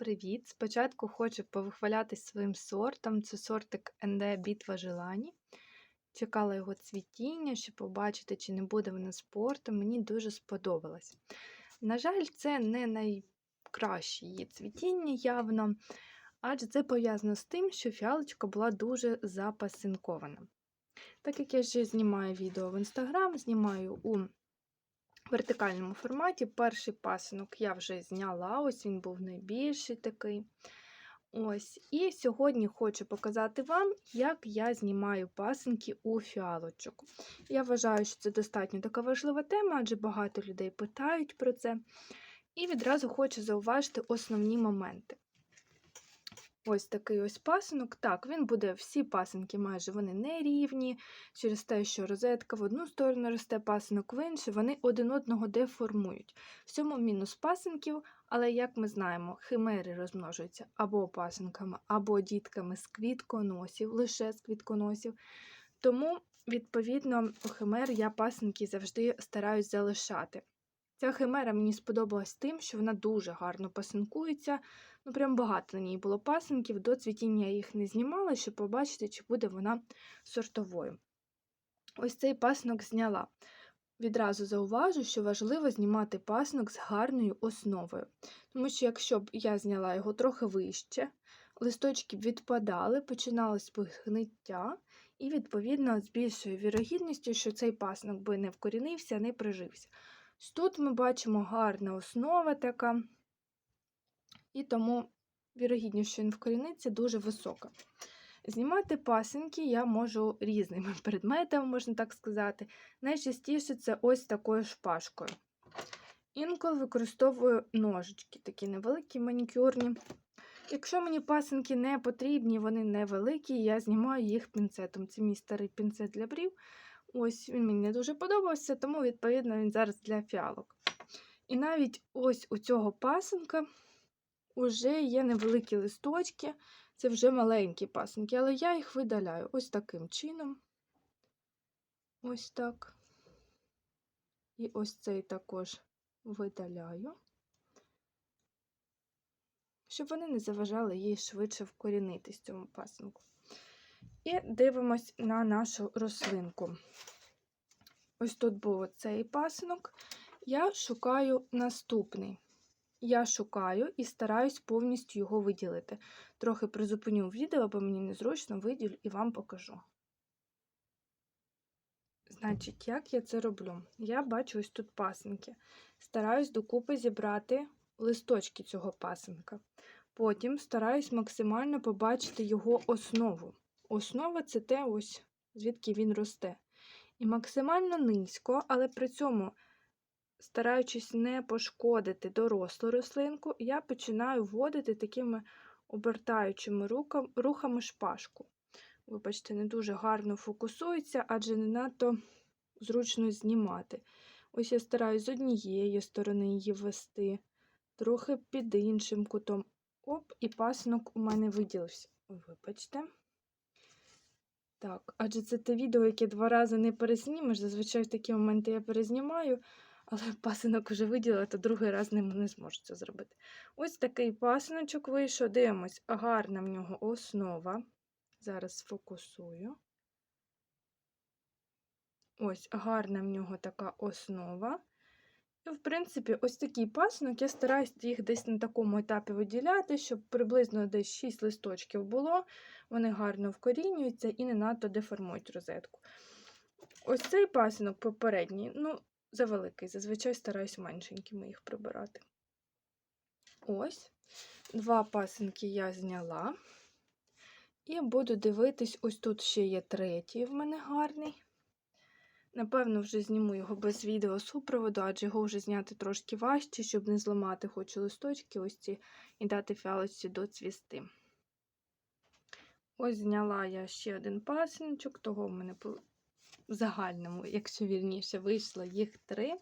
привіт! Спочатку хочу повихвалятись своїм сортом. Це сортик НД Бітва Желані. Чекала його цвітіння, щоб побачити, чи не буде вона спортом. Мені дуже сподобалось. На жаль, це не найкраще її цвітіння явно, адже це пов'язано з тим, що фіалочка була дуже запасинкована. Так як я вже знімаю відео в інстаграм, знімаю у вертикальному форматі. Перший пасинок я вже зняла, ось він був найбільший такий. Ось. І сьогодні хочу показати вам, як я знімаю пасинки у фіалочок. Я вважаю, що це достатньо така важлива тема, адже багато людей питають про це. І відразу хочу зауважити основні моменти. Ось такий ось пасинок. Так, він буде, всі пасинки майже вони не рівні, через те, що розетка в одну сторону росте, пасинок в іншу, вони один одного деформують. В цьому мінус пасинків, але, як ми знаємо, химери розмножуються або пасинками, або дітками з квітконосів, лише з квітконосів. Тому, відповідно, у химер я пасинки завжди стараюсь залишати. Ця химера мені сподобалась тим, що вона дуже гарно пасинкується. Ну, прям багато на ній було пасинків. До цвітіння я їх не знімала, щоб побачити, чи буде вона сортовою. Ось цей пасинок зняла. Відразу зауважу, що важливо знімати пасинок з гарною основою. Тому що, якщо б я зняла його трохи вище, листочки б відпадали, починалось гниття, і, відповідно, з більшою вірогідністю, що цей пасинок би не вкорінився, не прижився. Тут ми бачимо гарна основа така, і тому вірогідність, що він вкоріниться, дуже висока. Знімати пасинки я можу різними предметами, можна так сказати. Найчастіше це ось такою шпажкою. Інколи використовую ножички, такі невеликі манікюрні. Якщо мені пасинки не потрібні, вони невеликі, я знімаю їх пінцетом. Це мій старий пінцет для брів. Ось він мені не дуже подобався, тому, відповідно, він зараз для фіалок. І навіть ось у цього пасинка вже є невеликі листочки, це вже маленькі пасинки, але я їх видаляю ось таким чином. Ось так. І ось цей також видаляю, щоб вони не заважали їй швидше вкорінитись цьому пасинку. І дивимось на нашу рослинку. Ось тут був цей пасинок. Я шукаю наступний. Я шукаю і стараюсь повністю його виділити. Трохи призупиню відео, бо мені незручно виділю і вам покажу. Значить, як я це роблю? Я бачу ось тут пасинки. Стараюсь докупи зібрати листочки цього пасинка. Потім стараюсь максимально побачити його основу. Основа це те, ось, звідки він росте. І максимально низько, але при цьому, стараючись не пошкодити дорослу рослинку, я починаю вводити такими обертаючими рухами шпажку. Вибачте, не дуже гарно фокусується, адже не надто зручно знімати. Ось я стараюсь з однієї сторони її ввести, трохи під іншим кутом. Оп, і пасинок у мене виділився. Вибачте. Так, адже це те відео, яке два рази не переснімеш. Зазвичай в такі моменти я перезнімаю, але пасинок вже виділила, то другий раз не, не зможу це зробити. Ось такий пасиночок вийшов. Дивимось, гарна в нього основа. Зараз сфокусую. Ось, гарна в нього така основа. І, в принципі, ось такий пасинок, я стараюся їх десь на такому етапі виділяти, щоб приблизно десь 6 листочків було. Вони гарно вкорінюються і не надто деформують розетку. Ось цей пасинок попередній, ну, завеликий, зазвичай стараюсь меншенькими їх прибирати. Ось, два пасинки я зняла. І буду дивитись, ось тут ще є третій в мене гарний. Напевно, вже зніму його без відео супроводу, адже його вже зняти трошки важче, щоб не зламати хочу листочки ось ці і дати фіалочці доцвісти. Ось зняла я ще один пасинчик, того в мене в загальному, якщо вірніше, вийшло їх три.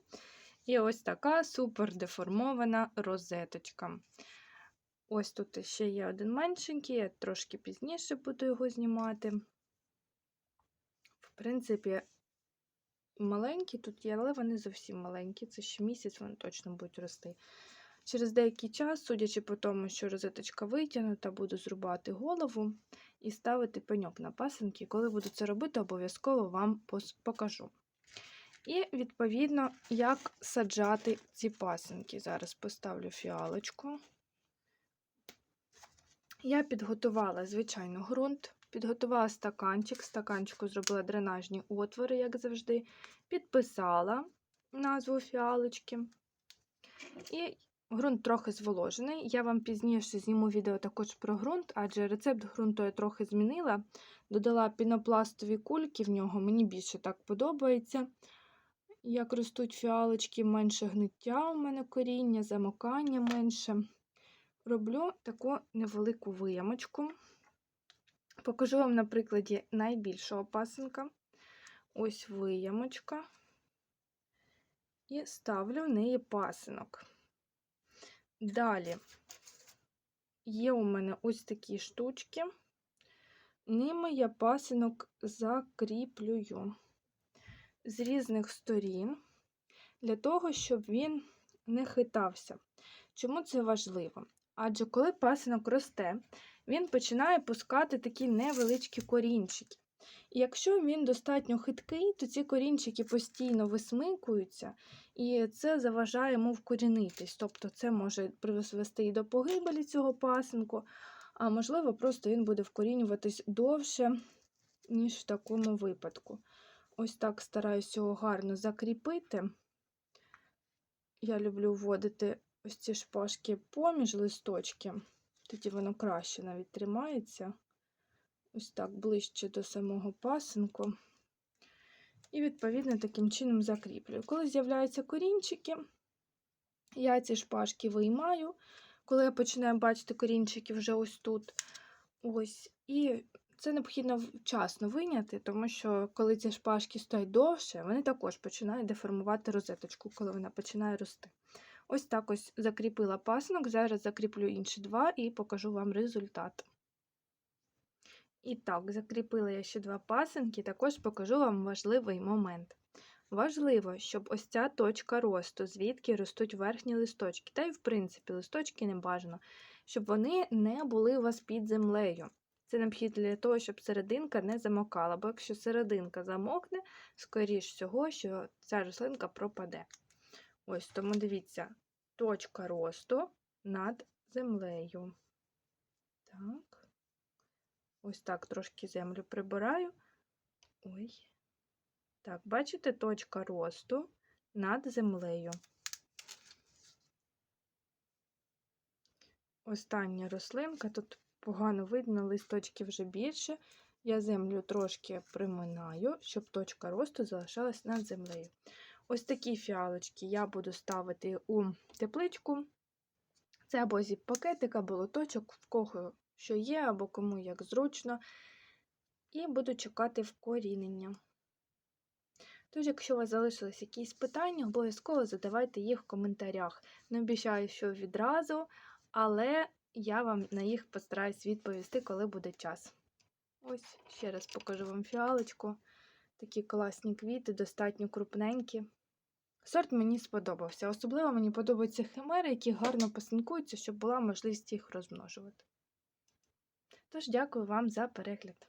І ось така супер деформована розеточка. Ось тут ще є один меншенький, я трошки пізніше буду його знімати. В принципі, маленькі тут є, але вони зовсім маленькі. Це ще місяць вони точно будуть рости. Через деякий час, судячи по тому, що розеточка витягнута, буду зрубати голову і ставити пеньок на пасинки. Коли буду це робити, обов'язково вам покажу. І, відповідно, як саджати ці пасинки. Зараз поставлю фіалочку. Я підготувала, звичайно, ґрунт, підготувала стаканчик, стаканчику зробила дренажні отвори, як завжди, підписала назву фіалочки. І ґрунт трохи зволожений. Я вам пізніше зніму відео також про ґрунт, адже рецепт ґрунту я трохи змінила. Додала пінопластові кульки в нього, мені більше так подобається. Як ростуть фіалочки, менше гниття у мене коріння, замокання менше. Роблю таку невелику виямочку. Покажу вам на прикладі найбільшого пасинка. Ось виямочка. І ставлю в неї пасинок. Далі є у мене ось такі штучки. Ними я пасинок закріплюю з різних сторін, для того, щоб він не хитався. Чому це важливо? Адже коли пасинок росте, він починає пускати такі невеличкі корінчики. І якщо він достатньо хиткий, то ці корінчики постійно висмикуються, і це заважає йому вкорінитись. Тобто це може призвести і до погибелі цього пасинку, а можливо, просто він буде вкорінюватись довше, ніж в такому випадку. Ось так стараюся його гарно закріпити. Я люблю вводити ось ці шпажки поміж листочки, тоді воно краще навіть тримається. Ось так ближче до самого пасинку. І, відповідно, таким чином закріплюю. Коли з'являються корінчики, я ці шпажки виймаю. Коли я починаю бачити корінчики вже ось тут. Ось. І це необхідно вчасно вийняти, тому що коли ці шпажки стоять довше, вони також починають деформувати розеточку, коли вона починає рости. Ось так ось закріпила пасинок. Зараз закріплю інші два і покажу вам результат. І так, закріпила я ще два пасинки, також покажу вам важливий момент. Важливо, щоб ось ця точка росту, звідки ростуть верхні листочки, та й, в принципі, листочки не бажано, щоб вони не були у вас під землею. Це необхідно для того, щоб серединка не замокала, бо якщо серединка замокне, скоріш всього, що ця рослинка пропаде. Ось тому дивіться, точка росту над землею. Так. Ось так трошки землю прибираю. Ой. Так, бачите, точка росту над землею. Остання рослинка, тут погано видно, листочки вже більше. Я землю трошки приминаю, щоб точка росту залишалась над землею. Ось такі фіалочки я буду ставити у тепличку. Це або зіп-пакетик, або лоточок, в кого що є, або кому як зручно. І буду чекати вкорінення. Тож, якщо у вас залишились якісь питання, обов'язково задавайте їх в коментарях. Не обіцяю, що відразу, але я вам на їх постараюсь відповісти, коли буде час. Ось, ще раз покажу вам фіалочку. Такі класні квіти, достатньо крупненькі. Сорт мені сподобався. Особливо мені подобаються химери, які гарно пасинкуються, щоб була можливість їх розмножувати. Тож, дякую вам за перегляд.